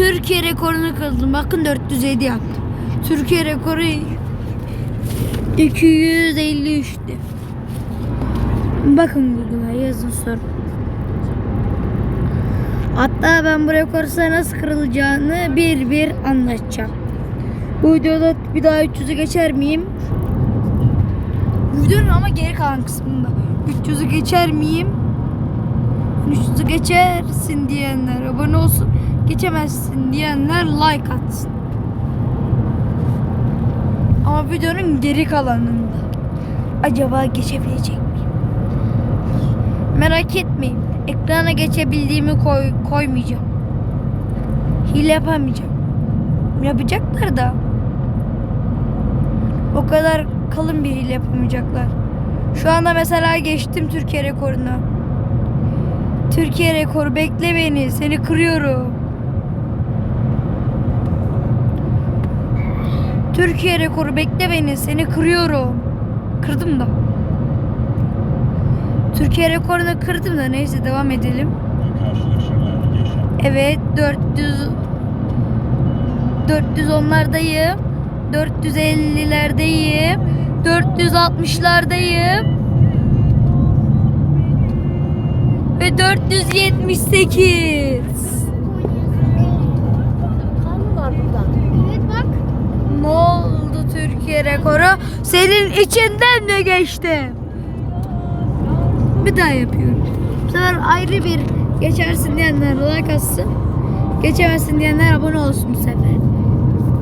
Türkiye rekorunu kırdım. Bakın 407 yaptım. Türkiye rekoru 253'tü. Bakın Google'a yazın sorun. Hatta ben bu rekor sana nasıl kırılacağını bir bir anlatacağım. Bu videoda bir daha 300'ü geçer miyim? Bu videonun ama geri kalan kısmında. 300'ü geçer miyim? 300'ü geçersin diyenler abone olsun. Geçemezsin diyenler like atsın. Ama videonun geri kalanında. Acaba geçebilecek miyim? Merak etmeyin. Ekrana geçebildiğimi koy, koymayacağım. Hile yapamayacağım. Yapacaklar da. O kadar kalın bir hile yapamayacaklar. Şu anda mesela geçtim Türkiye rekorunu. Türkiye rekoru bekle beni. Seni kırıyorum. Türkiye rekoru bekle beni. Seni kırıyorum. Kırdım da. Türkiye rekorunu kırdım da neyse devam edelim. Evet 400 410'lardayım. 450'lerdeyim. 460'lardayım. Ve 478. Rekoru? Senin içinden mi geçti? Bir daha yapıyorum. Bu sefer ayrı bir geçersin diyenler like atsın. Geçemezsin diyenler abone olsun bu sefer.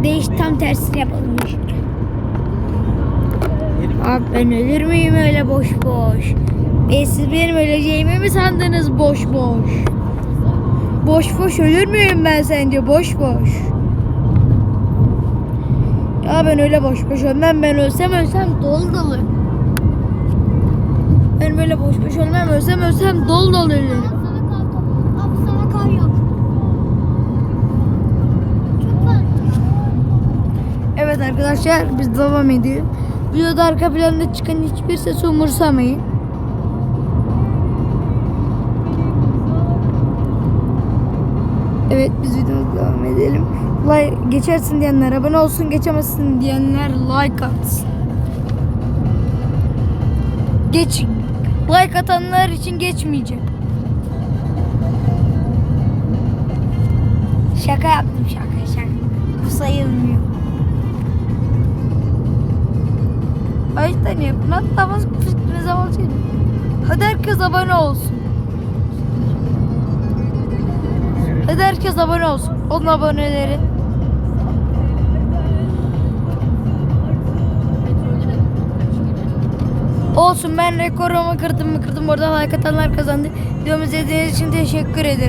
Değiş tam tersini yapalım. Abi ben ölür müyüm öyle boş boş? E siz benim öleceğimi mi sandınız boş boş? Boş boş ölür müyüm ben sence boş boş? Ya ben öyle boş boş ölmem ben ölsem ölsem dolu dolu. Ben böyle boş boş ölmem ölsem ölsem dolu dolu ölürüm. Evet arkadaşlar biz devam ediyor. Videoda arka planda çıkan hiçbir sesi umursamayın. Evet biz devam edelim. Like, geçersin diyenler abone olsun, geçemezsin diyenler like atsın. Geç. Like atanlar için geçmeyecek. Şaka yaptım şaka şaka. Bu sayılmıyor. Ayşten yapın. Hatta bazı ne zaman. Hadi herkes abone olsun. Hadi herkes abone olsun. Onun aboneleri. Olsun ben rekorumu kırdım mı kırdım orada like atanlar kazandı. Videomu izlediğiniz için teşekkür ederim.